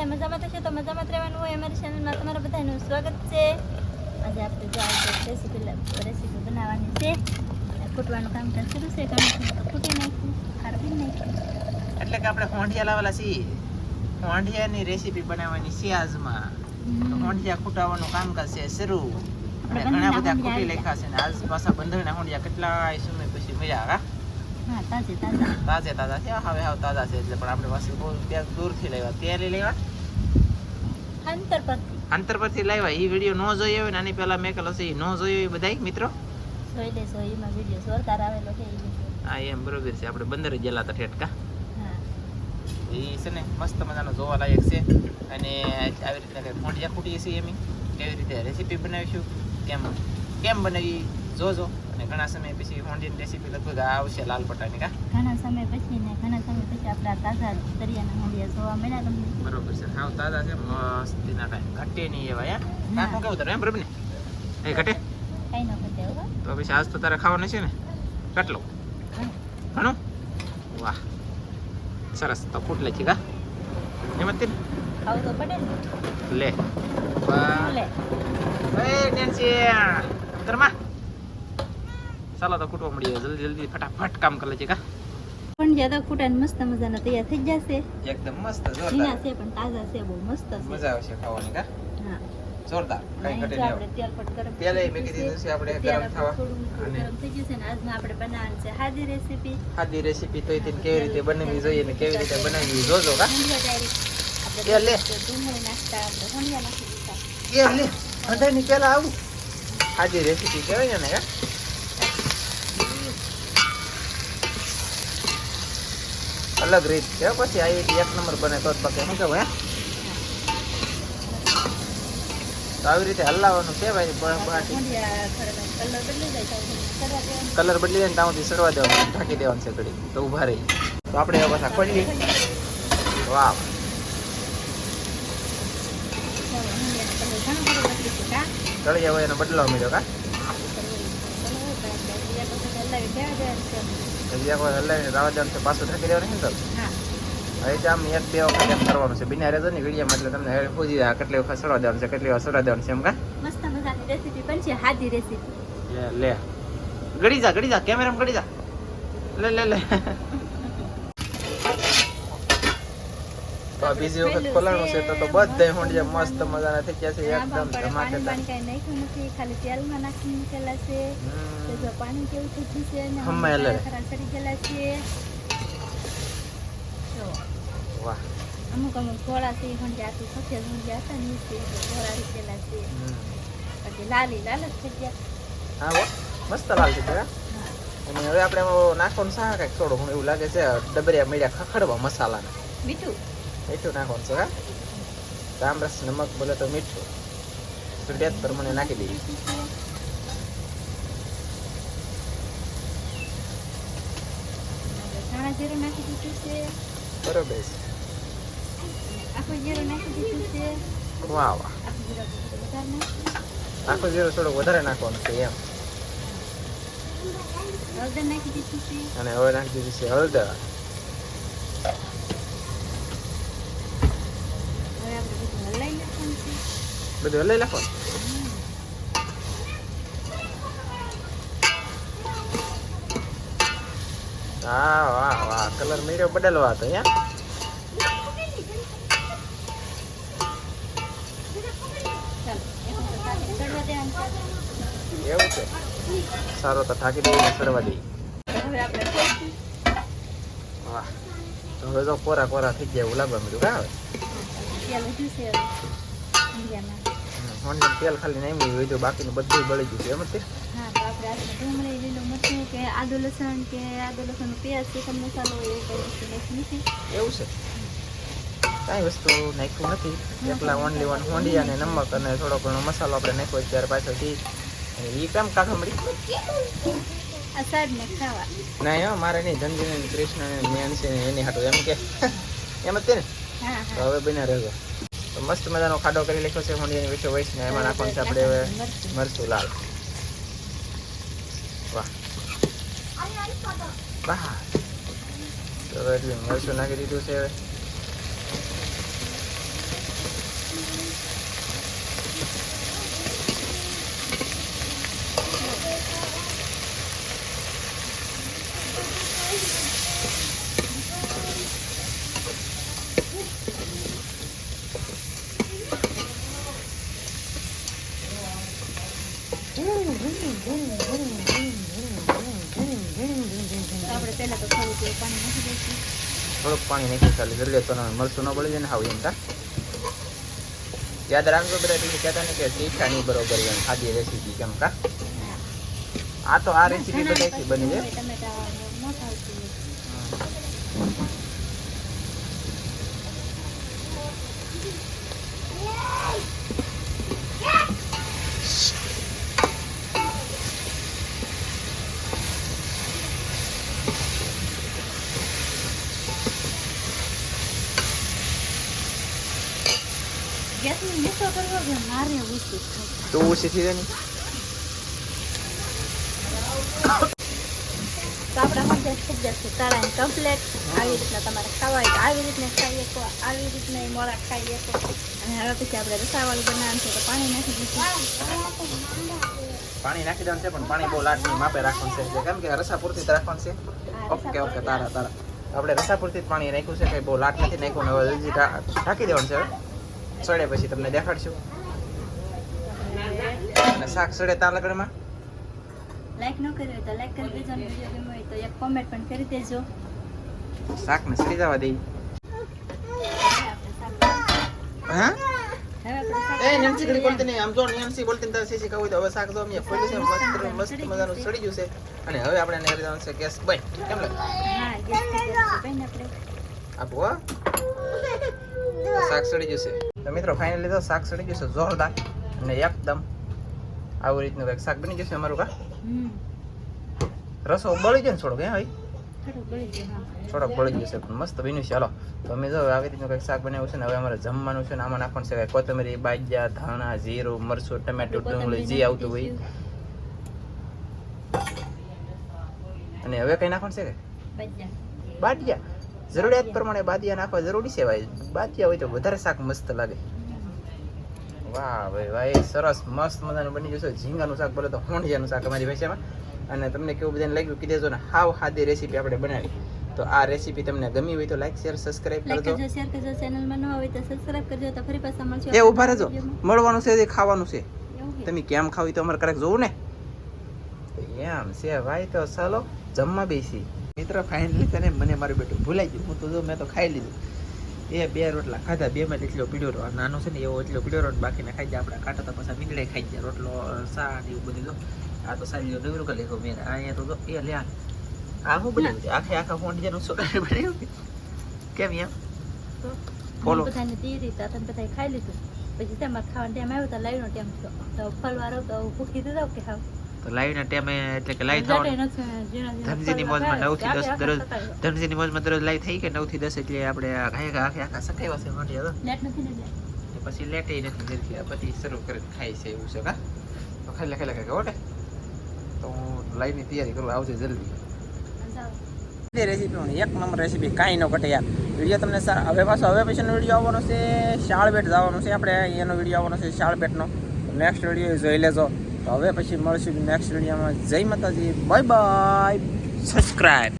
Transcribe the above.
બધા મજામાં થશે તો મજામાં જ રહેવાનું હોય અમારી ચેનલમાં તમારા બધાનું સ્વાગત છે. આજે આપણે જો આજે રેસીપી રેસીપી બનાવવાની છે ફૂટવાનું કામ ચાલુ શરૂ છે ઘણું તો ફૂટી નાખ્યું ખારબી નાખ્યું એટલે કે આપણે હોંઢિયા લાવેલા છીએ. હોંઢિયાની રેસીપી બનાવવાની છે આજમાં. હોંઢિયા ખૂટાવાનું કામકાજ છે શરૂ. આપણે ઘણા બધા ખૂટી લખ્યા છે ને આજ પાછા બંધણના હોંઢિયા કેટલા સમય પછી મળ્યા હા? હા તાજે તાજા. તાજે તાજા છે હવે હાવ તાજા છે એટલે પણ આપણે પાસે બહુ ત્યાં દૂરથી લેવા. ત્યારે લેવા? અંતર પરથી અંતર પરથી લાવ્યા. એ વીડિયો ન જોયો હોય ને આની પહેલા મેં કહેલો છે એ ન જોયો હોય બધાય મિત્રો? જોઈ લેજો એમાં વીડિયો જોરદાર આવેલો છે હા એમ બરોબર છે. આપણે બંદર ગયેલા હતા ઠેટકા એ છે ને મસ્ત મજાનો જોવા લાયક છે. અને આવી રીતે કંઈક મોઢિયા ખૂટીએ છીએ એમ કેવી રીતે રેસીપી બનાવીશું? કેમ કેમ બનાવી જોજો. અને ઘણા સમય પછી હોંડીની રેસીપી લગભગ આવશે લાલ પટાની કા? ઘણા સમય પછી ને ઘણા સમય પછી આપણા તાજા દરિયાના હોંડિયા જોવા મળ્યા તમને. બરોબર છે. હાવ તાજા છે મસ્તીના કાંઈ. ઘટે નહીં એવા યા? કાંકું કેવું તારે એમ બરોબર ને? એ ઘટે? કઈ ન ઘટે હો. તો પછી આજ તો તારે ખાવાનું છે ને? કેટલું? ઘણું. વાહ. સરસ. તો ફૂટ લે છે કા ને? ખાવું તો પડે ને. લે. વાહ. લે? એ નેન્સી ઘરમાં? ચાલો તો કૂટવા મળીએ જલ્દી જલ્દી ફટાફટ કામ કરી લેજે કા? પણ જ્યાદા ફૂટાને મસ્ત મજાના તૈયાર થઈ જશે. એકદમ મસ્ત જોરદાર જોરદાર. છે પણ તાજા છે બહુ મસ્ત છે. મજા આવશે ખાવાની કા? હા. જોરદાર કઈ ઘટે નહીં આપણે તેલ પણ ગરમ તેલ મેં કીધી છે આપણે ગરમ થવા અને ગરમ થઈ જશે ને આજમાં આપણે બનાવવાનું છે હાદી રેસીપી. ખાધી રેસીપી તો એથી કેવી રીતે બનાવવી જોઈએ ને કેવી રીતે બનાવવી જોજો કા? તેલ લે. ડુંગળી નાખતા આપણે હોંડિયા નાખી દીધા. એ લે આવું. ખાધી રેસીપી કહેવાય ને કા? અલગ રીત છે પછી આ એક નંબર બને તો જ પકે શું કેવું હે તો આવી રીતે હલાવવાનું છે ભાઈ કલર બદલી જાય ત્યાંથી સડવા દેવાનું ઢાંકી દેવાનું છે ઘડી તો ઊભા રહી તો આપણે હવે પાછા ખોલી વાહ તળિયા હોય એનો બદલાવ મળ્યો કા હજી એક વાર હલાવીને રાવા દેવાનું છે પાછું ઢાંકી દેવાનું ને તો હવે આમ એક બે વખત એમ કરવાનું છે. બિના રહેજો ને વિડીયોમાં એટલે તમને હવે પૂછી આ કેટલી વખત સડવા દેવાનું છે કેટલી વખત સડવા દેવાનું છે એમ કા? મસ્ત મજાની રેસીપી પણ છે રેસીપી લે લે. ગડી જા ગડી જા કેમેરામાં ગળી જા. લે લે લે. તો આ બીજી વખત ખોલાણું છે તો તો બધા હોંડિયા મસ્ત મજાના થઈ ગયા છે એકદમ ધમાકેદાર. ખાલી તેલમાં નાખી મૂકેલા છે. તો પાણી કેવું થઈ છે ને હમણાં. ખરા ગયેલા છે. વાહ. અમુક અમુક ઘોડા છે જે આખી સફેદ ઊંધિયા હતા ને છે ઘોડા રીતેલા છે. પછી લાલી લાલ જ થઈ ગયા. હા મસ્ત લાલ થઈ ગયા. અને હવે આપણે નાખવાનું શાક કંઈક થોડું એવું લાગે છે ડબરિયા મળ્યા ખખડવા મસાલાના. મીઠું? મીઠું નાખવાનું છે હા? તામરસ નમક બોલે તો મીઠું. જરૂરિયાત પ્રમાણે નાખી છે. બરોબર છે. આખું નાખી દીધું છે. વાહ વાહ. આખું જીરું થોડું વધારે નાખવાનું છે એમ. નાખી દીધું છે. અને હવે નાખી દીધી છે હળદર હવે આપણે બધું હલાવી નાખવાનું છે બધું લઈ નાખવાનું હા વાહ વાહ કલર મેળ્યો બદલવો હતો યા એવું છે સારો તો ઠાકી દઈએ સરવા દઈએ. વાહ તો હવે તો કોરા કોરા થઈ ગયા એવું લાગવા મળ્યું કા હવે હોંડિયા તેલ ખાલી નાખ્યું હોય તો બાકીનું બધું બળી ગયું એમ તે? હા તો આપણે આમાં ડુંગળી લીલું મરચું કે આદુ લસણ કે આદુ લસણ પેસ્ટ મસાલો એવું કઈ નથી એવું છે? કાંઈ વસ્તુ નાખ્યું નથી. એકલા ઓનલી વન હોંડિયા અને નમક અને થોડો ઘણો મસાલો આપણે નાખ્યો ત્યારે અને એ કેમ કાઢવા મળી? ને મારે નહીં ધનજીને કૃષ્ણ ને મેન છે એની હાટું એમ કે. એમ જ તે ને? હવે બને રહેજો. મસ્ત મજાનો ખાડો કરી લખ્યો છે હોંડિયાની વિશે હોય ને એમાં નાખવાનું છે આપણે હવે મરચું. લાલ. વાહ. વાહ તો એટલે મરચું નાખી દીધું છે હવે. આપણે પહેલા તો થોડું પાણી નાખી દઈશું. થોડુંક પાણી નાખી ચાલે જરૂરિયાત પ્રમાણે મરચું ન બળી જાય ને હાવ એમ તા યાદ રાખજો બધા બીજું કહેતા ને કે શીખા નહીં બરોબર એમ ખાધી રેસીપી કેમ કા? આ તો આ રેસીપી બધાથી બની જાય ટમેટા ન ખાવતું હોય. ગેસની મૂકો કરવો કે મારે ઊંચી થાય તો ઓછી થઈ જાય રીતના તમારે ખાવા હોય તો આવી રીતના ખાઈએ તો આવી આપણે રસાવાળું બનાવવાનું છે તો પાણી નાખી પાણી નાખી દેવાનું છે, પણ પાણી બહુ લાટ નહીં માપે રાખવાનું છે. કેમ કે રસા પૂરતી રાખવાનું છે. ઓકે ઓકે, તારા તારા. આપણે રસા પાણી નાખ્યું છે, કંઈ બહુ લાટ નથી નાખ્યું હવે દેવાનું છે સડે પછી તમને દેખાડશું. અને શાક સડે તાર લગડમાં લાઈક ન કર્યું હોય તો લાઈક કરી દેજો અને વિડિયો ગમ્યો હોય તો એક કોમેન્ટ પણ કરી દેજો. શાકને સડી જવા દઈ શાક હા? શાક એ બોલતી નહીં. આમ જો નેન્સી બોલતી ને તારે ખાવું હોય તો હવે શાક જો અમે ફોડ્યું છે. મસ્ત મસ્ત મજાનું સડી ગયું છે. અને હવે આપણે એને કરી દેવાનું છે ગેસ. બંધ કેમ લાગે હા ગેસ થઈ આપણે. આપો શાક સડી જશે તો મિત્રો ફાઇનલી તો શાક સડી ગયું છે જોરદાર અને એકદમ આવી રીતનું કંઈક શાક બની જશે અમારું કા? રસો બળી જાય ને થોડોક હે ભાઈ? થોડોક બળી જશે પણ મસ્ત બન્યું છે. હાલો તો અમે જો આવી રીતનું કંઈક શાક બનાવ્યું છે ને હવે અમારે જમવાનું છે ને આમાં નાખવાનું છે કાંઈ કોથમરી બાજ્યા ધાણા જીરું મરચું ટમેટું ડુંગળી જે આવતું હોય. અને હવે કઈ નાખવાનું છે કે? બાટિયા જરૂરિયાત પ્રમાણે બાદિયા નાખવા જરૂરી છે ભાઈ. બાદિયા હોય તો વધારે શાક મસ્ત લાગે. વાહ ભાઈ ભાઈ સરસ મસ્ત મજાનું બની જશે ઝીંગાનું શાક બોલે તો હોંડિયાનું શાક અમારી ભાષામાં. અને તમને કેવું બધાને લાગ્યું? કીધે જો ને હાવ સાદી રેસીપી આપણે બનાવી. તો આ રેસીપી તમને ગમી હોય તો લાઈક શેર સબસ્ક્રાઇબ કરજો. શેર કરજો ચેનલમાં ન હોય તો સબસ્ક્રાઇબ કરજો તો ફરી પાછા મળશું એ ઊભા રહેજો. મળવાનું છે એ ખાવાનું છે. છે? તમે કેમ ખાવી તો અમારે કરેક જોવું ને? એમ છે ભાઈ તો ચાલો જમવા બેસી. મિત્ર ફાઇનલી તને મને મારું બેટું ભૂલાઈ ગયું. હું તો જો મેં તો ખાઈ લીધું. એ બે રોટલા ખાધા બે માં એટલો પીડ્યો રહ્યો. નાનો છે ને એવો એટલો પીડ્યો રહ્યો ને બાકીને ખાઈ જાય આપણે કાંટા તો પાછા મીંદડે ખાઈ જાય રોટલો શાક એવું બધું જો. આ તો સારી ડગરું કરી લેખો મેં. અહીંયા તો જો એ લે આ. હું બનાવ્યું છે? આખે આખા ફોંડિયાનું સોડાને બનાવ્યું કે? કેમ એમ? તો બોલો. હું બધાને દીધા તમે બધાએ ખાઈ લીધું. પછી તમારે ખાવાનું ટાઈમ આવ્યો તો લાઈનો ટાઈમ. તો ફળવાર આવતો હું ભૂખી દીધો કે ખાવ તો લાઈવના ટાઈમે એટલે કે લાઈવ જાતે થવાનું. નથી, ધનજીની મોજમાં. નવથી દસ દરરોજ ધનજીની મોજમાં દરરોજ લાઈવ થઈ કે નવથી દસ એટલે આપણે આ આખે આખે આખા સકાવ્યા છે મોટી હવે. નથી પછી લેટે નથી જલ્દી આ પછી શરૂ કરી ખાય છે એવું છે કા? તો ખાઈ લે ખાઈ લે કાંઈક ઓટે તો હું લાઈવની તૈયારી કરું આવજે જલ્દી. રેસીપી એક નંબર રેસીપી કાંઈ ન ઘટે યાર. વીડિયો તમને સારા હવે પાછો હવે પછીનો વીડિયો આવવાનો છે શાળબેટ જવાનો છે આપણે એનો વીડિયો આવવાનો છે શાળબેટનો. નેક્સ્ટ વીડિયો જોઈ લેજો. તો હવે પછી મળશું નેક્સ્ટ વિડીયોમાં. જય માતાજી. Bye bye subscribe